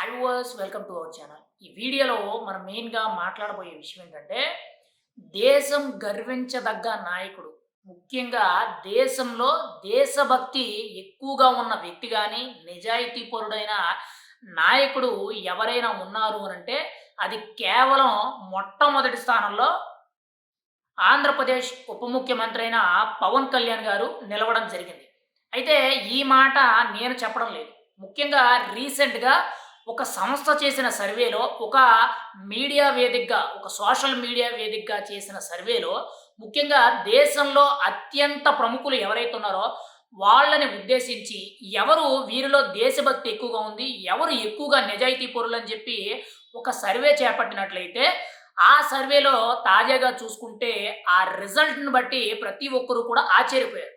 Hi viewers welcome to our channel ఈ వీడియోలో మనం మెయిన్గా మాట్లాడబోయే విషయం ఏంటంటే దేశం గర్వించదగ్గ నాయకుడు. ముఖ్యంగా దేశంలో దేశభక్తి ఎక్కువగా ఉన్న వ్యక్తి కానీ నిజాయితీపరుడైన నాయకుడు ఎవరైనా ఉన్నారు అని అంటే అది కేవలం మొట్టమొదటి స్థానంలో ఆంధ్రప్రదేశ్ ఉప ముఖ్యమంత్రి అయిన పవన్ కళ్యాణ్ గారు నిలవడం జరిగింది. అయితే ఈ మాట నేను చెప్పడం లేదు. ముఖ్యంగా రీసెంట్గా ఒక సంస్థ చేసిన సర్వేలో ఒక మీడియా వేదికగా ఒక సోషల్ మీడియా వేదికగా చేసిన సర్వేలో ముఖ్యంగా దేశంలో అత్యంత ప్రముఖులు ఎవరైతే ఉన్నారో వాళ్ళని ఉద్దేశించి ఎవరు వీరిలో దేశభక్తి ఎక్కువగా ఉంది ఎవరు ఎక్కువగా నిజాయితీ పరులు అని చెప్పి ఒక సర్వే చేపట్టినట్లయితే ఆ సర్వేలో తాజాగా చూసుకుంటే ఆ రిజల్ట్ని బట్టి ప్రతి ఒక్కరూ కూడా ఆశ్చర్యపోయారు.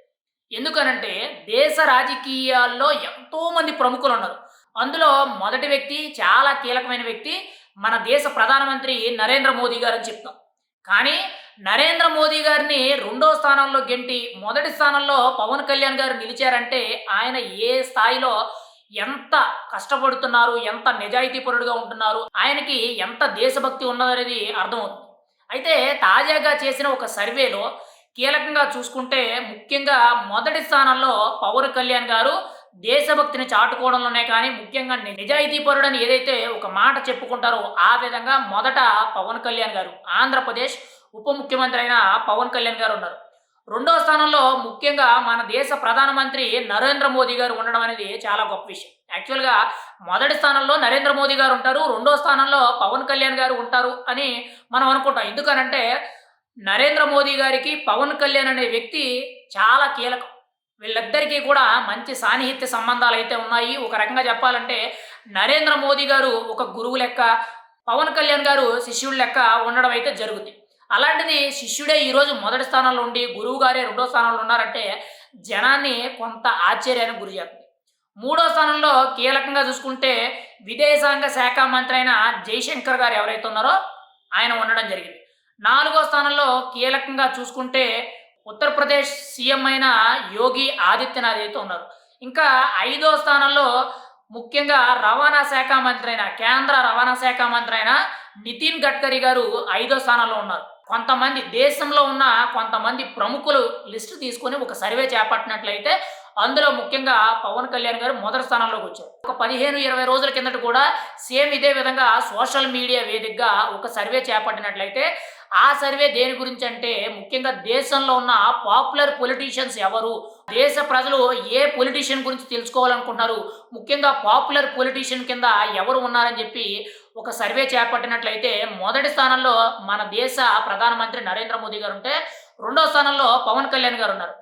ఎందుకనంటే దేశ రాజకీయాల్లో ఎంతోమంది ప్రముఖులు ఉన్నారు. అందులో మొదటి వ్యక్తి చాలా కీలకమైన వ్యక్తి మన దేశ ప్రధానమంత్రి నరేంద్ర మోదీ గారు అని చెప్తాం. కానీ నరేంద్ర మోదీ గారిని రెండో స్థానంలో గెంటి మొదటి స్థానంలో పవన్ కళ్యాణ్ గారు నిలిచారంటే ఆయన ఏ స్థాయిలో ఎంత కష్టపడుతున్నారు ఎంత నిజాయితీపరుడుగా ఉంటున్నారు ఆయనకి ఎంత దేశభక్తి ఉన్నదనేది అర్థమవుతుంది. అయితే తాజాగా చేసిన ఒక సర్వేలో కీలకంగా చూసుకుంటే ముఖ్యంగా మొదటి స్థానంలో పవన్ కళ్యాణ్ గారు దేశభక్తిని చాటుకోవడంలోనే కానీ ముఖ్యంగా నిజాయితీపరుడని ఏదైతే ఒక మాట చెప్పుకుంటారో ఆ విధంగా మొదట పవన్ కళ్యాణ్ గారు ఆంధ్రప్రదేశ్ ఉప ముఖ్యమంత్రి అయిన పవన్ కళ్యాణ్ గారు ఉన్నారు. రెండో స్థానంలో ముఖ్యంగా మన దేశ ప్రధానమంత్రి నరేంద్ర మోదీ గారు ఉండడం అనేది చాలా గొప్ప విషయం. యాక్చువల్గా మొదటి స్థానంలో నరేంద్ర మోదీ గారు ఉంటారు రెండో స్థానంలో పవన్ కళ్యాణ్ గారు ఉంటారు అని మనం అనుకుంటాం. ఎందుకనంటే నరేంద్ర మోదీ గారికి పవన్ కళ్యాణ్ అనే వ్యక్తి చాలా కీలకం. వీళ్ళిద్దరికీ కూడా మంచి సాన్నిహిత్య సంబంధాలు అయితే ఉన్నాయి. ఒక రకంగా చెప్పాలంటే నరేంద్ర మోదీ గారు ఒక గురువు లెక్క పవన్ కళ్యాణ్ గారు శిష్యుడు లెక్క ఉండడం అయితే జరుగుతుంది అలాంటిది శిష్యుడే ఈరోజు మొదటి స్థానంలో ఉండి గురువు గారే రెండో స్థానంలో ఉన్నారంటే జనాన్ని కొంత ఆశ్చర్యానికి గురి చేస్తుంది. మూడో స్థానంలో కీలకంగా చూసుకుంటే విదేశాంగ శాఖ మంత్రి అయిన జైశంకర్ గారు ఎవరైతే ఉన్నారో ఆయన ఉండడం జరిగింది. నాలుగో స్థానంలో కీలకంగా చూసుకుంటే ఉత్తరప్రదేశ్ సీఎం అయిన యోగి ఆదిత్యనాథ్ అయితే ఉన్నారు ఇంకా ఐదో స్థానంలో ముఖ్యంగా రవాణా శాఖ మంత్రి అయిన కేంద్ర రవాణా శాఖ మంత్రి అయిన నితిన్ గడ్కరీ గారు ఐదో స్థానంలో ఉన్నారు. కొంతమంది దేశంలో ఉన్న కొంతమంది ప్రముఖులు లిస్టు తీసుకొని ఒక సర్వే చేపట్టినట్లయితే అందులో ముఖ్యంగా పవన్ కళ్యాణ్ గారు మొదటి స్థానంలోకి వచ్చారు. ఒక పదిహేను ఇరవై రోజుల కిందట కూడా సేమ్ ఇదే విధంగా సోషల్ మీడియా వేదికగా ఒక సర్వే చేపట్టినట్లయితే ఆ సర్వే దేని గురించి అంటే ముఖ్యంగా దేశంలో ఉన్న పాపులర్ పొలిటీషియన్స్ ఎవరు? దేశ ప్రజలు ఏ పొలిటీషియన్ గురించి తెలుసుకోవాలనుకుంటున్నారు? ముఖ్యంగా పాపులర్ పొలిటీషియన్ కింద ఎవరు ఉన్నారని చెప్పి ఒక సర్వే చేపట్టినట్లయితే మొదటి స్థానంలో మన దేశ ప్రధానమంత్రి నరేంద్ర మోదీ గారు ఉంటే రెండో స్థానంలో పవన్ కళ్యాణ్ గారు ఉన్నారు.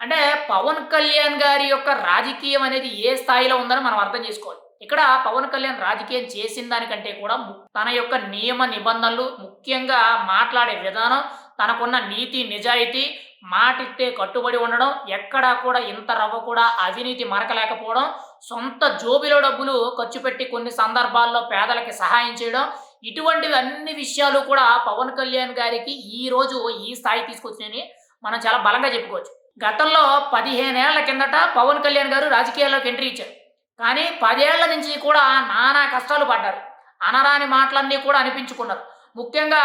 అంటే పవన్ కళ్యాణ్ గారి యొక్క రాజకీయం అనేది ఏ స్థాయిలో ఉందని మనం అర్థం చేసుకోవాలి. ఇక్కడ పవన్ కళ్యాణ్ రాజకీయం చేసిన దానికంటే కూడా తన యొక్క నియమ నిబంధనలు ముఖ్యంగా మాట్లాడే విధానం తనకున్న నీతి నిజాయితీ మాటిస్తే కట్టుబడి ఉండడం ఎక్కడా కూడా ఇంత రవ్వ కూడా అవినీతి మరకలేకపోవడం సొంత జోబిలో డబ్బులు ఖర్చు పెట్టి కొన్ని సందర్భాల్లో పేదలకి సహాయం చేయడం ఇటువంటివి అన్ని విషయాలు కూడా పవన్ కళ్యాణ్ గారికి ఈ రోజు ఈ స్థాయి తీసుకొచ్చినాయని మనం చాలా బలంగా చెప్పుకోవచ్చు. గతంలో పదిహేనేళ్ళ కిందట పవన్ కళ్యాణ్ గారు రాజకీయాల్లోకి ఎంట్రీ ఇచ్చారు. కానీ పదేళ్ళ నుంచి కూడా నానా కష్టాలు పడ్డారు. అనరాని మాటలన్నీ కూడా అనిపించుకున్నారు. ముఖ్యంగా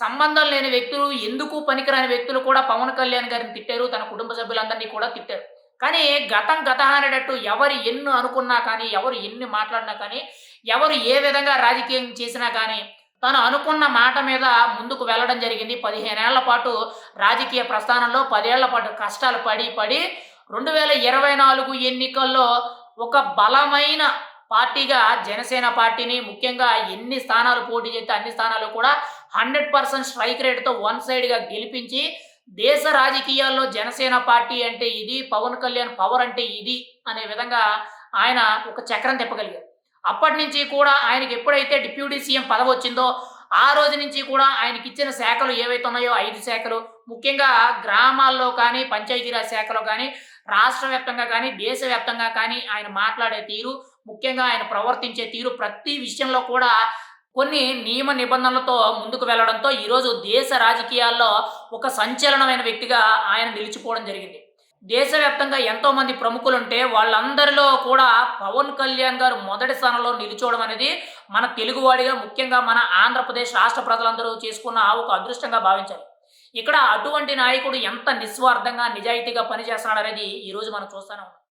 సంబంధం లేని వ్యక్తులు ఎందుకు పనికిరాని వ్యక్తులు కూడా పవన్ కళ్యాణ్ గారిని తిట్టారు తన కుటుంబ సభ్యులందరినీ కూడా తిట్టారు. కానీ గతం గత అనేటట్టు ఎవరు ఎన్ని అనుకున్నా కానీ ఎవరు ఎన్ని మాట్లాడినా కానీ ఎవరు ఏ విధంగా రాజకీయం చేసినా కానీ తను అనుకున్న మాట మీద ముందుకు వెళ్ళడం జరిగింది. పదిహేనేళ్ళ పాటు రాజకీయ ప్రస్థానంలో పదేళ్ళ పాటు కష్టాలు పడి పడి రెండు వేల ఇరవై నాలుగు ఎన్నికల్లో ఒక బలమైన పార్టీగా జనసేన పార్టీని ముఖ్యంగా ఎన్ని స్థానాలు పోటీ చేస్తే అన్ని స్థానాలు కూడా హండ్రెడ్ పర్సెంట్ స్ట్రైక్ రేట్తో వన్ సైడ్గా గెలిపించి దేశ రాజకీయాల్లో జనసేన పార్టీ అంటే ఇది పవన్ కళ్యాణ్ పవర్ అంటే ఇది అనే విధంగా ఆయన ఒక చక్రం తిప్పగలిగారు. అప్పటి నుంచి కూడా ఆయనకి ఎప్పుడైతే డిప్యూటీ సీఎం పదవి వచ్చిందో ఆ రోజు నుంచి కూడా ఆయనకి ఇచ్చిన శాఖలు ఏవైతే ఉన్నాయో ఐదు శాఖలు ముఖ్యంగా గ్రామాల్లో కానీ పంచాయతీరాజ్ శాఖలో కానీ రాష్ట్ర వ్యాప్తంగా కానీ దేశవ్యాప్తంగా కానీ ఆయన మాట్లాడే తీరు ముఖ్యంగా ఆయన ప్రవర్తించే తీరు ప్రతి విషయంలో కూడా కొన్ని నియమ నిబంధనలతో ముందుకు వెళ్ళడంతో ఈరోజు దేశ రాజకీయాల్లో ఒక సంచలనమైన వ్యక్తిగా ఆయన నిలిచిపోవడం జరిగింది. దేశవ్యాప్తంగా ఎంతోమంది ప్రముఖులుంటే వాళ్ళందరిలో కూడా పవన్ కళ్యాణ్ గారు మొదటి స్థానంలో నిలిచోవడం అనేది మన తెలుగువాడిగా ముఖ్యంగా మన ఆంధ్రప్రదేశ్ రాష్ట్ర ప్రజలందరూ చేసుకున్న ఒక అదృష్టంగా భావించాలి. ఇక్కడ అటువంటి నాయకుడు ఎంత నిస్వార్థంగా నిజాయితీగా పనిచేస్తున్నాడనేది ఈరోజు మనం చూస్తానే